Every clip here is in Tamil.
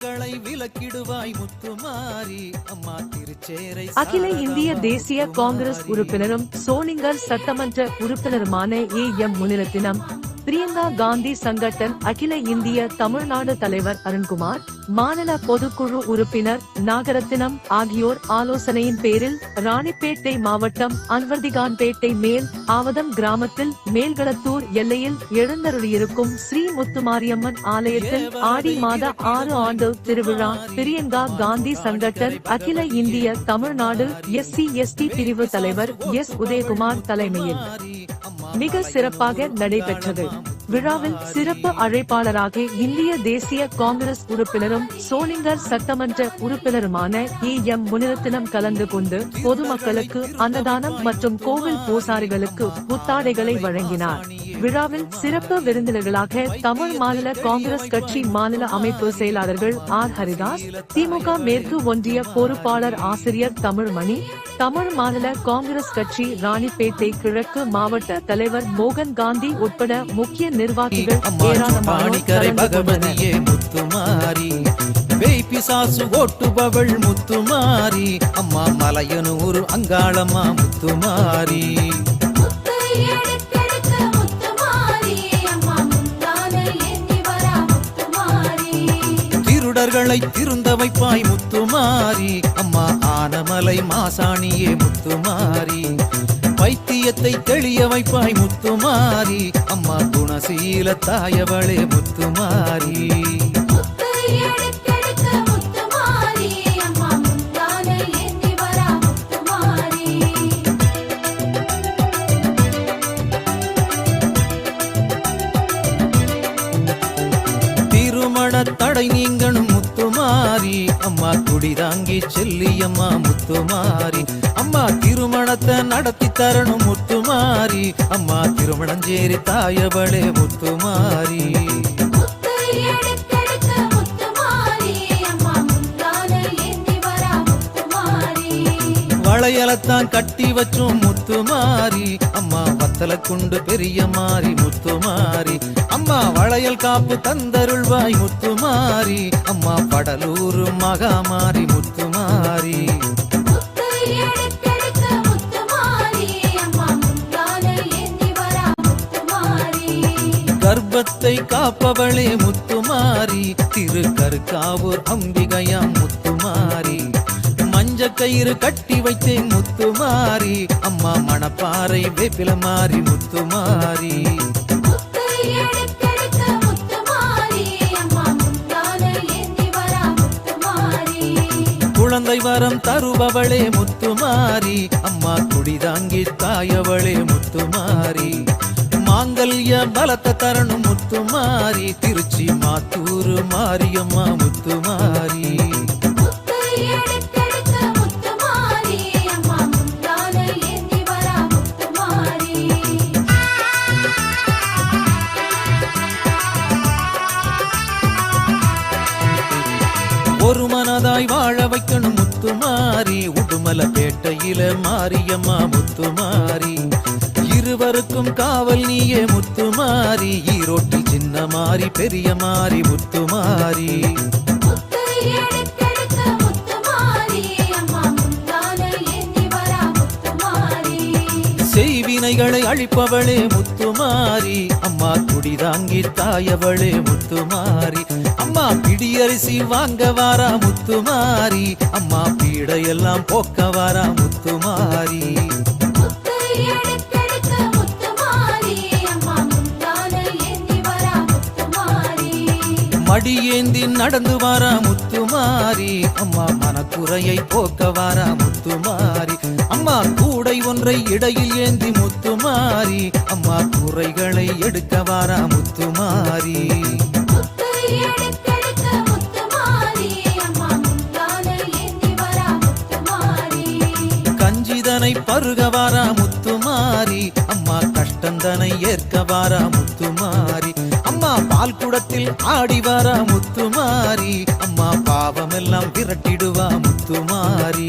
களை விலக்கிடுவாய் முத்துமாரி. அம்மா திருச்சேரை அகில இந்திய தேசிய காங்கிரஸ் உறுப்பினரும் சோளிங்கர் சட்டமன்ற உறுப்பினருமான ஏ எம் முனிரத்தினம் பிரியங்கா காந்தி சங்கட்டன் அகில இந்திய தமிழ்நாடு தலைவர் அருண்குமார் மாநில பொதுக்குழு உறுப்பினர் நாகரத்தினம் ஆகியோர் ஆலோசனையின் பேரில் ராணிப்பேட்டை மாவட்டம் அன்வர்திகான்பேட்டை மேல் ஆவதம் கிராமத்தில் மேல்களத்தூர் எல்லையில் எழுந்தருளியிருக்கும் ஸ்ரீ முத்துமாரியம்மன் ஆலயத்தில் ஆடி மாத ஆறு ஆண்டு திருவிழா பிரியங்கா காந்தி சங்கட்டன் அகில இந்திய தமிழ்நாடு எஸ்சி எஸ்டி பிரிவு தலைவர் எஸ். உதயகுமார் தலைமையில். மிக சிறப்பாக நடைபெற்றது. விழாவில் சிறப்பு அழைப்பாளராக இந்திய தேசிய காங்கிரஸ் உறுப்பினரும் சோளிங்கர் சட்டமன்ற உறுப்பினருமான ஏ எம். முனிரத்தினம் கலந்து கொண்டு பொதுமக்களுக்கு அன்னதானம் மற்றும் கோவில் பூசாரிகளுக்கு புத்தாடைகளை வழங்கினார். விழாவில் சிறப்பு விருந்தினர்களாக தமிழ் மாநில காங்கிரஸ் கட்சி மாநில அமைப்பு செயலாளர்கள் ஆர். ஹரிதாஸ் திமுக மேற்கு ஒன்றிய பொறுப்பாளர் ஆசிரியர் தமிழ்மணி தமிழ் மாநில காங்கிரஸ் கட்சி ராணிப்பேட்டை கிழக்கு மாவட்ட தலைவர் மோகன் காந்தி உட்பட முக்கிய நிர்வாகிகள் ஏராளமானோர் பிசாசு ஓட்டுபவள் முத்துமாரி அம்மா மலையனூர் அங்காளம்மா முத்துமாரி தொண்டர்களை திருந்த வைப்பாய் முத்துமாரி அம்மா ஆனமலை மாசாணியே முத்துமாரி வைத்தியத்தை தெளிய வைப்பாய் முத்துமாரி அம்மா குணசீல தாயவளே முத்துமாரி குடிதாங்கி செல்லியம்மா முத்துமாரி அம்மா திருமணத்தை நடத்தி தரணும் முத்துமாரி அம்மா திருமணஞ்சேரி தாயவளே முத்துமாரி வளையலத்தான் கட்டி வச்சோம் முத்துமாரி அம்மா வத்தல குண்டு பெரிய மாறி முத்துமாரி அம்மா வளையல் காப்பு தந்தருள்வாய் முத்துமாரி. அம்மா படலூர் மகாமாரி முத்துமாரி. கர்ப்பத்தை காப்பவளே முத்துமாரி. திரு கருக்காவூர் அம்பிகையாம் முத்துமாரி. மஞ்ச கயிறு கட்டி வைத்தேன் முத்துமாரி. அம்மா மணப்பாறை வேப்பில மாறி முத்துமாரி. குழந்தை வரம் தருபவளே முத்துமாரி. அம்மா குடிதாங்கி தாயவளே முத்துமாரி. மாங்கல்ய பலத்த தரணும் முத்துமாரி. திருச்சி மாத்தூர் மாரியம்மா முத்துமாரி. முத்துமாரி உடுமல பேட்டையில மாரியம்மா முத்துமாரி இருவருக்கும் காவல் நீயே முத்துமாரி ஈரோட்டில் சின்ன மாறி பெரிய மாறி முத்துமாரி செய்வினைகளை அழிப்பவளே முத்துமாரி அம்மா குடிதாங்கி தாயவளே முத்துமாரி அம்மா பிடியரிசி வாங்க வாரா முத்துமாரி அம்மா பீடையெல்லாம் போக்க வாரா முத்துமாரி மடியேந்தி நடந்து வாரா முத்துமாரி அம்மா மனக்குறையை போக்க வாரா முத்துமாரி அம்மா கூடை ஒன்றை இடையில் ஏந்தி முத்துமாரி அம்மா குறைகளை எடுக்க வாரா முத்துமாரி கஞ்சிதனை பருகவாரா முத்துமாரி அம்மா கஷ்டந்தனை ஏற்கவாரா முத்துமாரி அம்மா பால் குடத்தில் ஆடிவாரா முத்துமாரி அம்மா பாவமெல்லாம் விரட்டிடுவா முத்துமாரி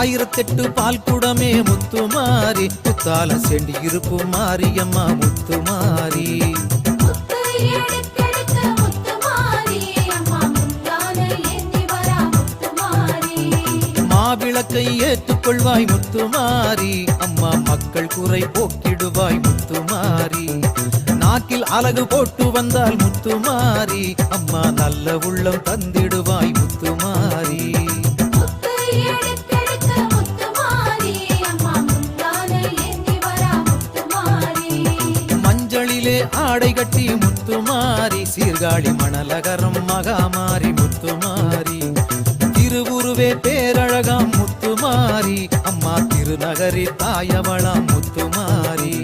ஆயிரத்தெட்டு பால் குடமே முத்து மாறி. புத்தால செண்டி இருப்பு மாரியம்மா முத்துமாரி முத்து மாறி. மாவிளக்கை ஏற்றுக்கொள்வாய் முத்துமாரி அம்மா மக்கள் குறை போக்கிடுவாய் முத்துமாரி நாக்கில் அழகு போட்டு வந்தால் முத்துமாரி அம்மா நல்ல உள்ளம் தந்திடுவாய் முத்துமாரி கட்டி முத்துமாரி சீர்காழி மணலகரம் மகாமாரி முத்துமாரி திருவுருவே பேரழகாம் முத்துமாரி அம்மா திருநகரி தாயவளாம் முத்துமாரி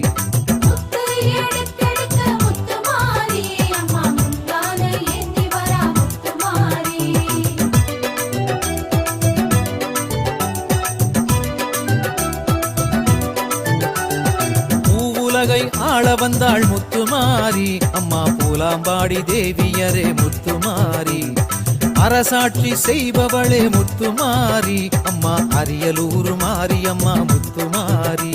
ஆள வந்தாள் முத்துமாரி அம்மா பூலாம்பாடி தேவியரே முத்துமாரி. அரசாட்சி செய்பவளே முத்துமாரி அம்மா அரியலூர் மாரியம்மா முத்துமாரி.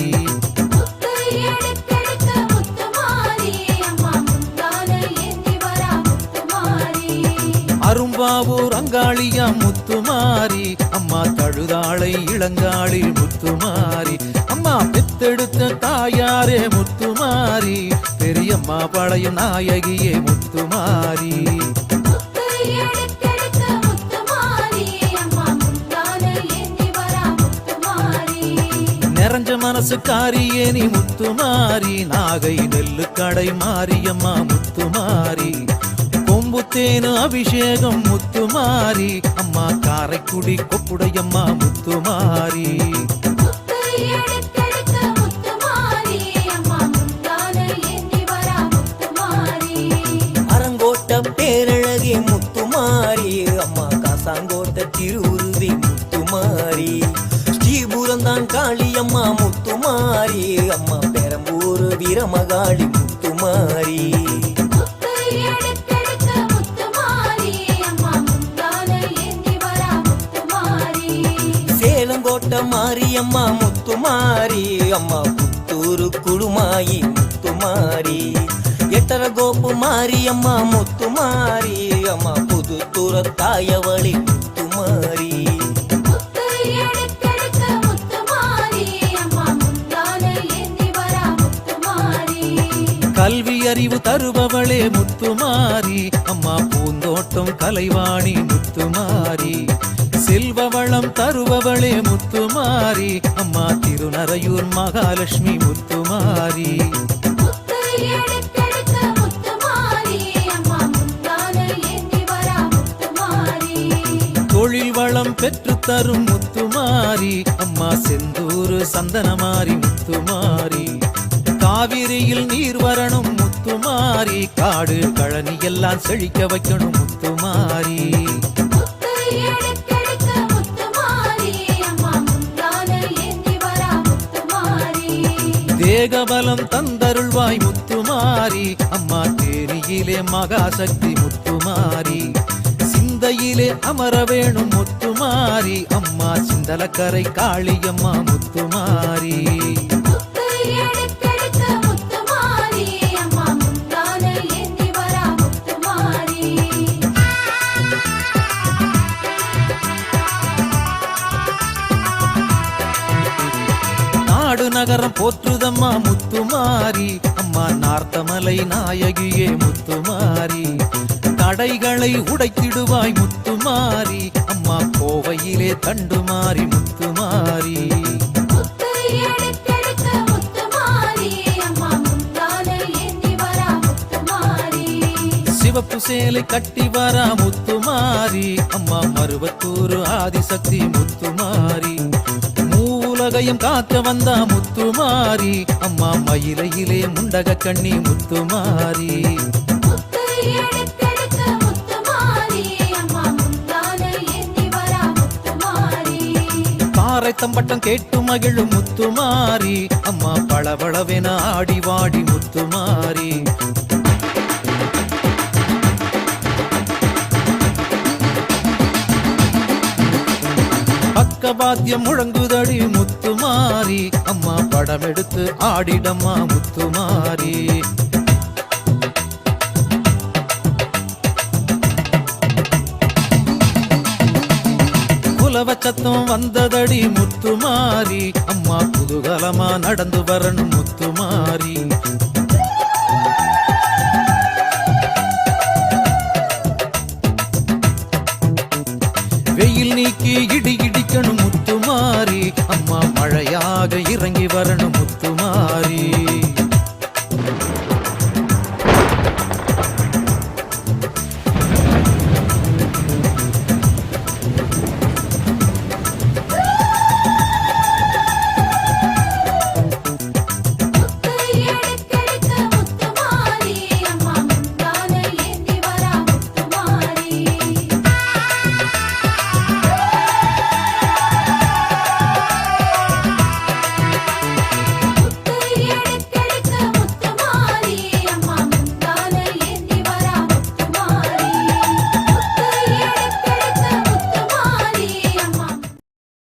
அரும்பாவூர் அங்காளியா முத்துமாரி அம்மா தழுதாளை இளங்காளி முத்துமாரி அம்மா பெத்தெடுத்த தாயாரே முத்துமாரி பெரியம்மா பழைய நாயகியே முத்துமாரி. நிறைஞ்ச மனசுக்காரியே நீ முத்துமாரி நாகை நெல்லு கடை மாரியம்மா முத்துமாரி. கொம்புத்தேனு அபிஷேகம் முத்துமாரி அம்மா காரைக்குடி கொப்புடையம்மா முத்துமாரி அரங்கோட்ட பேரழகே முத்துமாரி அம்மா காசாங்கோட்ட திருவுருவி முத்துமாரி ஸ்ரீபுரந்தான் காளியம்மா முத்துமாரி அம்மா பெரம்பூர் வீரமகாளி முத்துமாரி மாரியம்மா முத்துமாரி அம்மா புத்தூரு குழுமாயி முத்துமாரி எட்டர முத்துமாரி அம்மா முத்துமாரி அம்மா ஏந்தி வரா முத்துமாரி கல்வி அறிவு தருபவளே முத்துமாரி அம்மா பூந்தோட்டம் கலைவாணி முத்துமாரி செல்வ வளம் தருபவளே முத்துமாரி. அம்மா திருநறையூர் மகாலட்சுமி முத்துமாரி. தொழில் வளம் பெற்று தரும் முத்துமாரி. அம்மா செந்தூர் சந்தனமாரி முத்துமாரி. காவிரியில் நீர் வரணும் முத்துமாரி. காடு கழனி எல்லாம் செழிக்க வைக்கணும் முத்துமாரி. தேகபலம் தந்தருள்வாய் முத்துமாரி அம்மா தேரியிலே மகாசக்தி முத்துமாரி சிந்தையிலே அமர வேணும் முத்துமாரி அம்மா சிந்தலக்கரை காளியம்மா முத்துமாரி நாடு நகரம் போற்றுதம்மா முத்துமாரி அம்மா நார்த்தமலை நாயகியே முத்துமாரி தடைகளை உடைத்திடுவாய் முத்துமாரி அம்மா கோவையிலே தண்டுமாரி முத்துமாரி சிவப்பு சேலை கட்டி வரா முத்துமாரி அம்மா மருவத்தூர் ஆதிசக்தி முத்துமாரி உலகையும் காக்க வந்தா முத்துமாரி அம்மா மயிலையிலே முண்டக கண்ணி முத்துமாரி முத்து எடுத்தெடுக்க தம்பட்டம் கேட்டு மகிழும் முத்துமாரி அம்மா பளபளவென ஆடி வாடி முத்துமாரி பக்கவாத்தியம் முழங்குதடி முத்துமாரி அம்மா படம் எடுத்து ஆடிடம்மா முத்துமாரி குலவ சத்தம் வந்ததடி முத்துமாரி அம்மா குதூகலமா நடந்து வரணும் முத்துமாரி